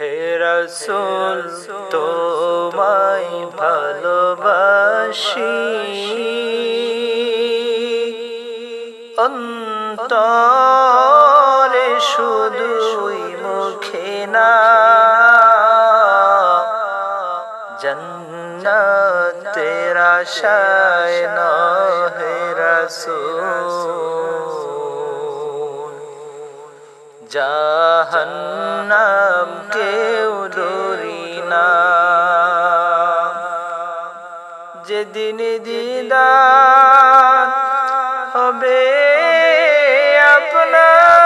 হে রসুল তোমায় ভালোবাসি। অন্তরে শুধুই মুখে না জন্নতের আশায় হে রসুল। জাহান্নাম যেদিন দিদার হবে আপনার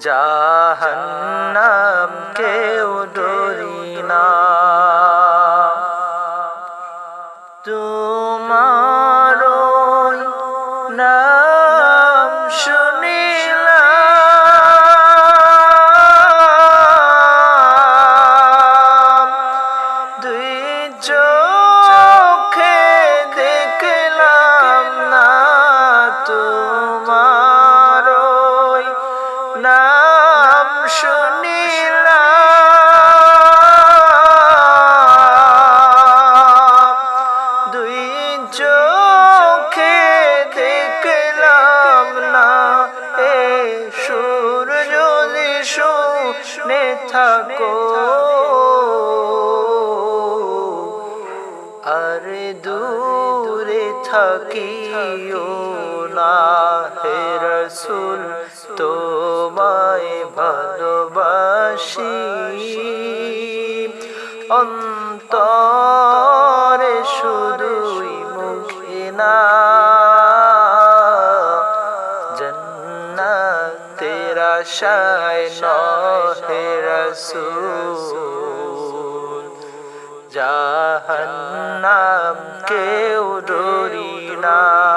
জাহান্নাম কেউ ডরি না। তোমার নাম শুনিলাম শুনিলাম। দুই চোখে দেখলাম না, এ সুর যদি শুনে থাকো। আরে দূরে থাকিও না, হে রসুল তোমায় ভালোবাসি অন্তরে শুধুই মুখে না। জন্নাতের আশায় ন হে রসুল। জাহান্নাম কেউ ডরি না।